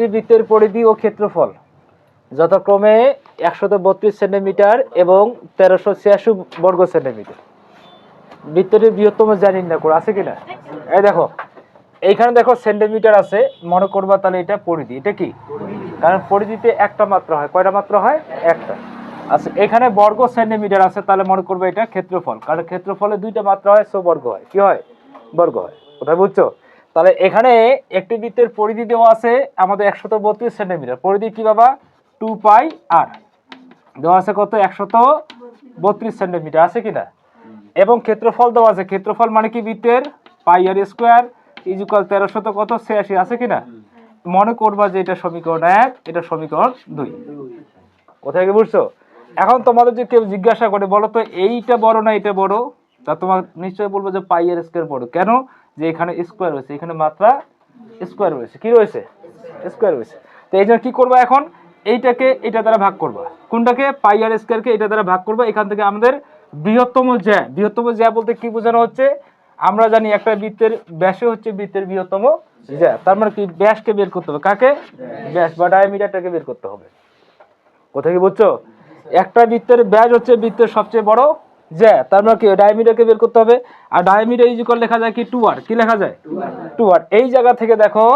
একটি বৃত্তের পরিধি ও ক্ষেত্রফল। যথাক্রমে একশত বত্রিশ সেন্টিমিটার এবং তেরোশো ছিয়াশি বর্গ সেন্টিমিটার। বৃত্তের বৃহত্তম জানি না করে আছে কিনা? এই দেখো এইখানে দেখো সেন্টিমিটার আছে মনে করবা তাহলে এটা পরিধি। এটা কি? কারণ পরিধিতে একটা মাত্র হয়। কয়টা মাত্র হয়? একটা। আচ্ছা এখানে বর্গ সেন্টিমিটার আছে তাহলে মনে করবে এটা ক্ষেত্রফল। কারণ ক্ষেত্রফলে দুইটা মাত্রা হয় সো বর্গ হয়। কি হয়? বর্গ হয়। কোথায় বুঝছ? তাহলে এখানে একটি বৃত্তের পরিধি দেওয়া আছে আমাদের একশত বত্রিশ সেন্টিমিটার। পরিধি কি বাবা? Two pi r. দেওয়া আছে কত? একশত বত্রিশ সেন্টিমিটার। আছে কিনা এবং ক্ষেত্রফল দেওয়া আছে। ক্ষেত্রফল মানে কি বৃত্তের? পাই আর স্কোয়ার ইজুকাল তেরোশত কত? ছিয়াশি। আছে কিনা মনে করবা যে এটা সমীকরণ এক, এটা সমীকরণ দুই। কোথায় গিয়ে বুঝছ? এখন তোমাদের যে কেউ জিজ্ঞাসা করে, বলো তো, এইটা বড় না এটা বড়? তা তোমার নিশ্চয়ই বলব যে পাই আর স্কোয়ার বড়। কেন? যে এখানে স্কোয়ার রয়েছে, এখানে মাত্রা স্কোয়ার রয়েছে। কি রয়েছে? স্কোয়ার রয়েছে। তো এই জন্য কি করব এখন? এইটাকে এটা দ্বারা ভাগ করবা। কোনটাকে? পাই আর স্কোয়ারকে এটা দ্বারা ভাগ করবা। এখান থেকে আমাদের বৃহত্তম জ্যা। বৃহত্তম জ্যা বলতে কি বোঝানো হচ্ছে? আমরা জানি একটা বৃত্তের ব্যাসে হচ্ছে বৃত্তের বৃহত্তম জ্যা। তার মানে কি? ব্যাসকে বের করতে হবে। কাকে? ব্যাস বা ডায়ামিটারটাকে বের করতে হবে। কোথায় কি বুঝছ? একটা বৃত্তের ব্যাস হচ্ছে বৃত্তের সবচেয়ে বড় জ্যা তার মানে কি ডায়ামিটারকে বের করতে হবে। আর ডায়ামিটার ইজিকল লেখা যায় কি টু আর কি লেখা যায়? টু আর এই জায়গা থেকে দেখো,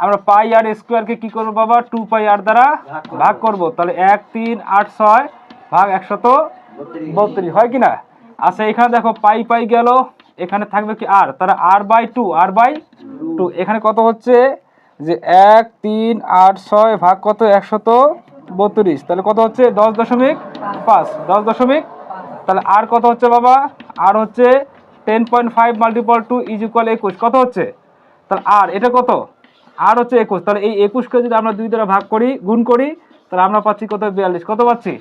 আমরা পাই আর স্কোয়ারকে কি করব বাবা? টু পাই আর দ্বারা ভাগ করব। তাহলে এক, তিন, আট, ছয় ভাগ একশত বত্রিশ। হয় কি না? আচ্ছা এখানে দেখো পাই পাই গেল। এখানে থাকবে কি আর তারা r by two r by two এখানে কত হচ্ছে? যে এক, তিন, আট, ছয় ভাগ কত? একশত বত্রিশ। তাহলে কত হচ্ছে? দশ দশমিক পাঁচ। দশ দশমিক তাহলে আর কত হচ্ছে বাবা? আর হচ্ছে ten point five multiple two is equal একুশ। কত হচ্ছে? তাহলে আর, এটা কত? আর হচ্ছে একুশ। তাহলে এই একুশকে যদি আমরা দুই দ্বারা ভাগ করি, গুণ করি, তাহলে আমরা পাচ্ছি কত? বিয়াল্লিশ। কত পাচ্ছি?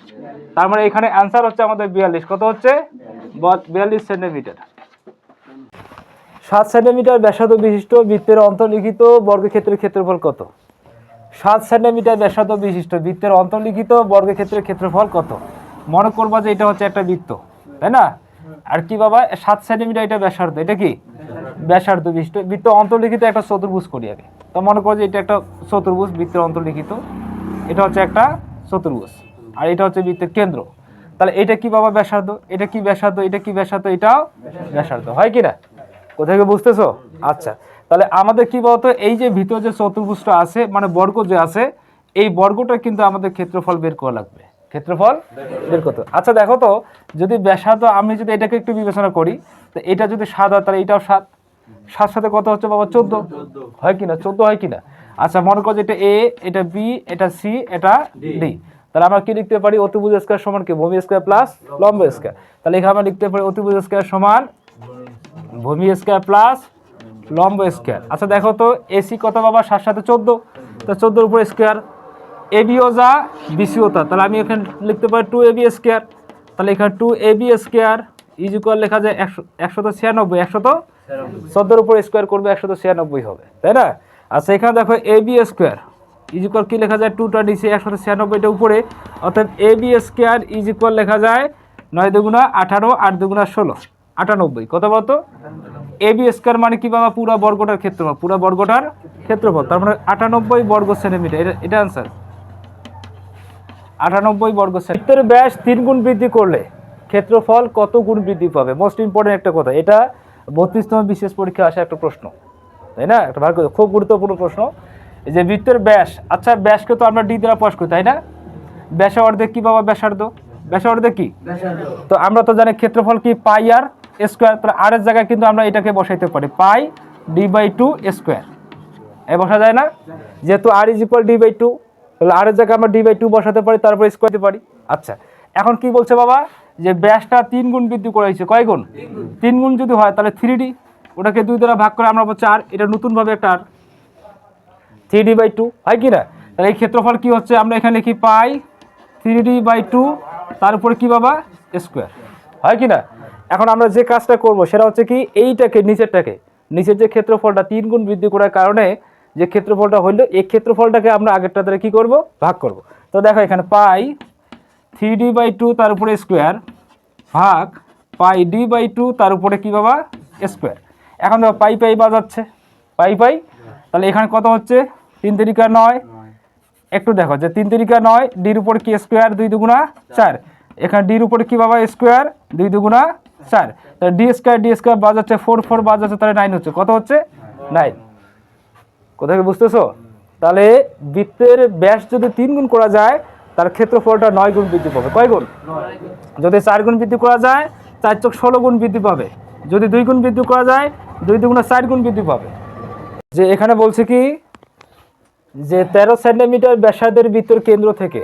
তার মানে এখানে অ্যান্সার হচ্ছে আমাদের বিয়াল্লিশ। কত হচ্ছে? বিয়াল্লিশ সেন্টিমিটার সাত সেন্টিমিটার ব্যাসার্ধ বিশিষ্ট বৃত্তের অন্তর্লিখিত বর্গক্ষেত্রের ক্ষেত্রফল কত? সাত সেন্টিমিটার ব্যাসার্ধ বিশিষ্ট বৃত্তের অন্তর্লিখিত বর্গক্ষেত্রের ক্ষেত্রফল কত? মনে করবা যে এটা হচ্ছে একটা বৃত্ত। তাই না? আর কি বাবা, সাত সেন্টিমিটার এটা ব্যাসার্ধ, এটা কি? ব্যাসার্ধ বিশিষ্ট, বৃত্ত অন্তর্লিখিত একটা চতুর্ভুজ করি আগে তো মনে করো যে এটা একটা চতুর্ভুজ, বৃত্তের অন্তর্লিখিত। এটা হচ্ছে একটা চতুর্ভুজ, আর এটা হচ্ছে বৃত্তের কেন্দ্র। তাহলে এটা কি বাবা ব্যাসার্ধ? এটা কি ব্যাসার্ধ? এটা কি ব্যাসার্ধ? এটাও ব্যাসার্ধ, হয় কি না? কোথায় বুঝতেছো? আচ্ছা তাহলে আমাদের কি বলতো, এই যে ভিতরে যে চতুর্ভুজটা আছে মানে বর্গ যে আছে, এই বর্গটা কিন্তু আমাদের ক্ষেত্রফল বের করা লাগবে। ক্ষেত্রফল বের করতে আচ্ছা দেখো তো যদি ব্যাসার্ধ আমি যদি এটাকে একটু বিবেচনা করি তো এটা যদি সাত হয় তাহলে এটাও সাত। সাত সাথে কত হচ্ছে বাবা? চোদ্দ। হয় কিনা চোদ্দ হয় কিনা আচ্ছা মনে করো যে এটা এ এটা বি এটা সি এটা ডি তাহলে আমরা কি লিখতে পারি? অতিভুজ স্কোয়ার সমান কি? ভূমি স্কোয়ার প্লাস লম্ব স্কোয়ার তাহলে এখানে আমরা লিখতে পারি অতিভুজ স্কোয়ার সমান ভূমি স্কোয়ার প্লাস লম্ব স্কোয়ার আচ্ছা দেখো তো এসি কত বাবা? সাত সাথে চোদ্দ। তা চোদ্দোর উপর স্কোয়ার এবিও যা বিসিও তা তাহলে আমি এখানে লিখতে পারি টু এবি স্কোয়ার তাহলে এখানে two AB square is equal লেখা যায় একশো একশত ছিয়ানব্বই একশত চোদ্দোর উপর স্কোয়ার করবে একশত ছিয়ানব্বই হবে তাই না? আচ্ছা এখানে দেখো এবি স্কোয়ার ইজ ইকুয়াল কি লেখা যায়? টুটা নিচে একশত ছিয়ানব্বইটা উপরে। অর্থাৎ এবি স্কোয়ার ইজ ইকুয়াল লেখা যায় নয় দুগুণা আঠারো আট দুগুণা ষোলো। আটানব্বই কত বলতো? এবি স্কোয়ার মানে কি বাবা? পুরো বর্গটার ক্ষেত্রফল পুরো বর্গটার ক্ষেত্রফল। তার মানে আটানব্বই বর্গ সেন্টিমিটার। এটা এটা আনসার আটানব্বই বর্গ সেন্টিমিটার ব্যাস তিন গুণ বৃদ্ধি করলে ক্ষেত্রফল কত গুণ বৃদ্ধি পাবে? মোস্ট ইম্পর্টেন্ট একটা কথা এটা বত্রিশতম বিশেষ পরীক্ষা আসা একটা প্রশ্ন তাই না? একটা কথা, খুব গুরুত্বপূর্ণ প্রশ্ন যে বৃত্তের ব্যাস আচ্ছা ব্যাসকে তো আমরা ডি দ্বারা প্রকাশ করি তাই না? ব্যাসে অর্ধেক কি বাবা ব্যাসার্ধ? ব্যাসে অর্ধেক কি? তো আমরা তো জানি ক্ষেত্রফল কি? পাই আর স্কোয়ার তাহলে আর এর জায়গায় কিন্তু আমরা এটাকে বসাইতে পারি pi d by two square এ বসা যায় না? যেহেতু r is equal d by two তাহলে আর জায়গায় আমরা ডি বাই টু বসাতে পারি, তারপর স্কোয়ার দিতে পারি। আচ্ছা এখন কি বলছে বাবা? যে ব্যাসটা তিন গুণ বৃদ্ধি করা হয়েছে কয় গুণ? তিন গুণ যদি হয়, তাহলে থ্রি ডি ওটাকে দুই দ্বারা ভাগ করে আমরা পাবো চার এটা নতুনভাবে একটা r three d by two হয় কি না? তাহলে এই ক্ষেত্রফল কি হচ্ছে? আমরা এখানে লিখি pi three d by two তার উপরে কি বাবা? স্কোয়ার হয় কি না? এখন আমরা যে কাজটা করব, সেটা হচ্ছে কি, এইটাকে, নিচেরটাকে। নিচের যে ক্ষেত্রফলটা তিন গুণ বৃদ্ধি করার কারণে যে ক্ষেত্রফলটা হইল, এই ক্ষেত্রফলটাকে আমরা আগেরটা দ্বারা কি করব? ভাগ করব। তো দেখো এখানে pi three d by two তার উপরে স্কোয়ার, ভাগ পাই ডি বাই টু তার উপরে কি বাবা স্কোয়ার। এখন দেখো পাই পাই বাজাচ্ছে পাই পাই? তাহলে এখানে কত হচ্ছে? তিন তিরিকা নয়। একটু দেখো যে তিন তিরিকা নয়, ডির উপর কি স্কোয়ার? দুই দুগুণা চার। এখানে ডির উপরে কি বাবা স্কোয়ার, দুই দুগুণা চার। তাহলে ডি স্কোয়ার ডি স্কোয়ার বাজ হচ্ছে ফোর ফোর বাজ হচ্ছে তাহলে নাইন হচ্ছে। কত হচ্ছে? নাইন। কোথায় বুঝতেছো? তাহলে বৃত্তের ব্যাস যদি তিন গুণ করা যায়, তার ক্ষেত্রফলটা নয় গুণ বৃদ্ধি পাবে। কয় গুণ? যদি চার গুণ বৃদ্ধি করা যায়, চার চোখ ষোলো গুণ বৃদ্ধি পাবে। যদি দুই গুণ বৃদ্ধি করা যায়, দুই দুগুণে চার গুণ বৃদ্ধি পাবে। যে এখানে বলছে কি? যে তেরো সেন্টিমিটার ব্যাসার্ধের বৃত্তের কেন্দ্র থেকে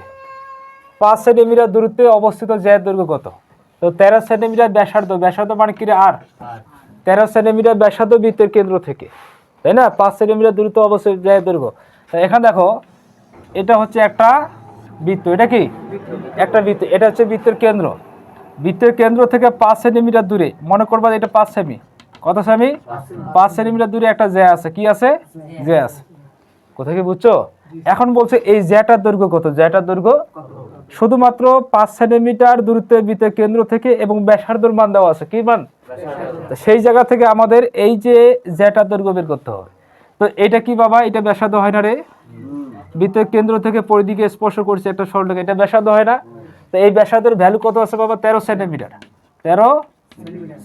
পাঁচ সেন্টিমিটার দূরত্বে অবস্থিত জ্যায়ের দৈর্ঘ্য কত? তো তেরো সেন্টিমিটার ব্যাসার্ধ ব্যাসার্ধ মানে কি আর। তেরো সেন্টিমিটার ব্যাসার্ধ বৃত্তের কেন্দ্র থেকে। তাই না? পাঁচ সেন্টিমিটার দূরত্ব অবশ্যই জ্যায়ের দৈর্ঘ্য এখানে দেখো, এটা হচ্ছে একটা বৃত্ত, এটা কি? একটা বৃত্ত, এটা হচ্ছে বৃত্তের কেন্দ্র। বৃত্তের কেন্দ্র থেকে পাঁচ সেন্টিমিটার দূরে, মনে করবা এটা পাঁচ সেমি। কত সেমি? পাঁচ সেন্টিমিটার দূরে একটা জ্যা আছে, কি আছে? জ্যা আছে। কোথায় কি বুঝছ? এখন বলছে এই জ্যাটার দৈর্ঘ্য কত? জ্যাটার দৈর্ঘ্য শুধুমাত্র পাঁচ সেন্টিমিটার দূরত্বের বৃত্তের কেন্দ্র থেকে এবং ব্যাসার্ধর মান দেওয়া আছে। কি মান? তো সেই জায়গা থেকে আমাদের এই যে জ্যাটার দৈর্ঘ্য বের করতে হবে। তো এটা কি বাবা? এটা ব্যাসার্ধ হয় না রে? বৃত্তের কেন্দ্র থেকে পরিদিকে স্পর্শ করছে একটা সরলরেখা। এটা ব্যাসার্ধ হয় না? তো এই ব্যাসার্ধের ভ্যালু কত আছে বাবা? তেরো সেন্টিমিটার তেরো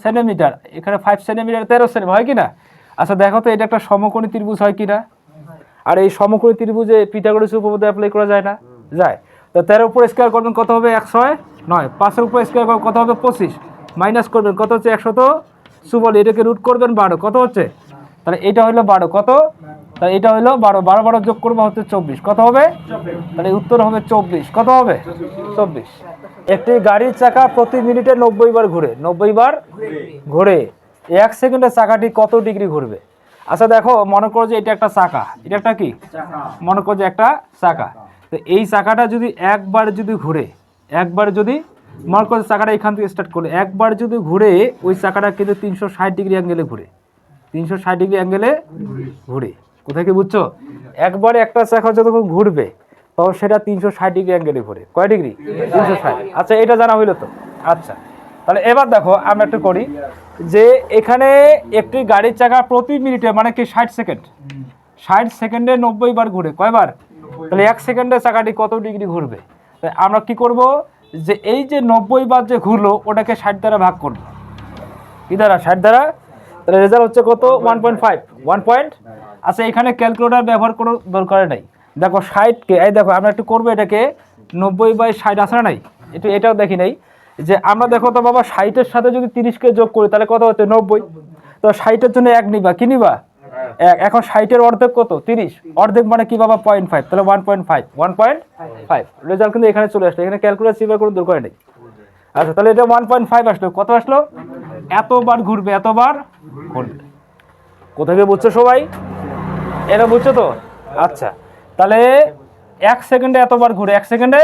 সেন্টিমিটার এখানে ফাইভ সেন্টিমিটার তেরো সেন্টিমিটার হয় কি না? আচ্ছা দেখো তো, এটা একটা সমকোণী ত্রিভুজ হয় কি না? আর এই সমকোণী ত্রিভুজে পিথাগোরাস উপপাদ্য অ্যাপ্লাই করা যায় না? যায়। তো তেরো উপর স্কোয়ার করবেন কত হবে? একশো নয়। পাঁচের উপর স্কোয়ার করবেন কত হবে? পঁচিশ। মাইনাস করবেন, কত হচ্ছে একশো তো সুবল, এটাকে রুট করবেন বারো, কত হচ্ছে? তাহলে এটা হলো বারো, কত? তাহলে এটা হলো বারো বারো বারো যোগ করব, হচ্ছে চব্বিশ, কত হবে? তাহলে উত্তর হবে চব্বিশ, কত হবে? চব্বিশ। একটি গাড়ির চাকা প্রতি মিনিটে নব্বই বার ঘুরে, নব্বই বার ঘুরে, এক সেকেন্ডে চাকাটি কত ডিগ্রি ঘুরবে? আচ্ছা দেখো, মনে করো যে এটা একটা চাকা, এটা একটা কি? মনে করো যে একটা চাকা। তো এই চাকাটা যদি একবার যদি ঘুরে, একবার যদি করো চাকাটা এখান থেকে স্টার্ট করে একবার যদি ঘুরে, ওই চাকাটা কিন্তু তিনশো ষাট ডিগ্রি অ্যাঙ্গেলে ঘুরে। তিনশো ষাট ডিগ্রি অ্যাঙ্গেলে ঘুরে। কোথায় কি বুঝছ? একবারে একটা চাকা যতক্ষণ ঘুরবে, তখন সেটা তিনশো ষাট ডিগ্রি অ্যাঙ্গেলে ঘুরে। কয় ডিগ্রি তিনশো ষাট। আচ্ছা এটা জানা হইল তো। আচ্ছা তাহলে এবার দেখো, আমরা একটু করি যে এখানে একটি গাড়ির চাকা প্রতি মিনিটে মানে কি ষাট সেকেন্ড ষাট সেকেন্ডে নব্বই বার ঘুরে। কয়বার? তাহলে এক সেকেন্ডে চাকাটি কত ডিগ্রি ঘুরবে? আমরা কি করব? যে এই যে নব্বই বার যে ঘুরলো, ওটাকে ষাট দ্বারা ভাগ করব কি দ্বারা? ষাট দ্বারা? রেজাল্ট হচ্ছে কত? One point five one point আচ্ছা এখানে ক্যালকুলেটার ব্যবহার কোনো দরকার নাই। দেখো ষাটকে এই দেখো, আমরা একটু করব এটাকে। নব্বই বাই ষাট আসে না নাই? একটু এটাও দেখি নাই। যে আমরা দেখো তো বাবা ষাটের সাথে যদি তিরিশকে যোগ করি, তাহলে কত হচ্ছে? নব্বই। তো ষাটের জন্য এক নিবা, কি নিবা? এক এখন ষাটের অর্ধেক কত? তিরিশ। অর্ধেক মানে কি বাবা? পয়েন্ট ফাইভ তাহলে one point five one point five result কিন্তু এখানে চলে আসলো। এখানে ক্যালকুলেটার চিপার কোনো দরকার নেই। আচ্ছা তাহলে এটা ওয়ান পয়েন্ট ফাইভ আসলো। কত আসলো? এতবার ঘুরবে এতবার ঘুরবে। কোথায় গিয়ে বুঝছ সবাই? এটা বুঝছ তো? আচ্ছা তাহলে এক সেকেন্ডে এতবার ঘুরে, এক সেকেন্ডে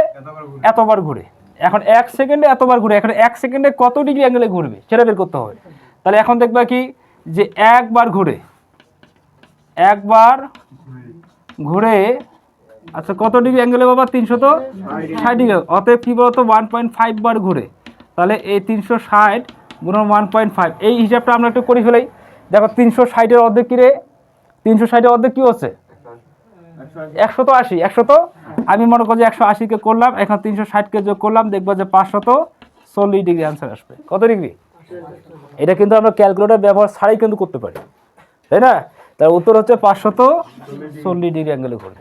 এতবার ঘুরে। এখন এক সেকেন্ডে এতবার ঘুরে, এখন এক সেকেন্ডে কত ডিগ্রি অ্যাঙ্গেলে ঘুরবে? সেটা বের করতে হবে। তাহলে এখন দেখবা কি? যে একবার ঘুরে একবার ঘুরে আচ্ছা কত ডিগ্রি অ্যাঙ্গেলে বাবা? তিনশো তো? ষাট ডিগ্রি অতএব কি বলতো? ওয়ান পয়েন্ট ফাইভ বার ঘুরে। তাহলে এই তিনশো ষাট গুণ ওয়ান পয়েন্ট ফাইভ এই হিসাবটা আমরা একটু করি ফেলাই দেখো, তিনশো ষাটের অর্ধেক কী রে? তিনশো ষাটের অর্ধেক কী হচ্ছে? একশো তো আশি। একশো তো? আমি মনে করি একশো আশিকে করলাম। এখন তিনশো ষাটকে যোগ করলাম, দেখব যে পাঁচশত চল্লিশ ডিগ্রি আনসার আসবে। কত ডিগ্রি এটা কিন্তু আমরা ক্যালকুলেটর ব্যবহার ছাড়াই কিন্তু করতে পারি। তাই না? তার উত্তর হচ্ছে পাঁচশত চল্লিশ ডিগ্রি অ্যাঙ্গেলে ঘুরবে।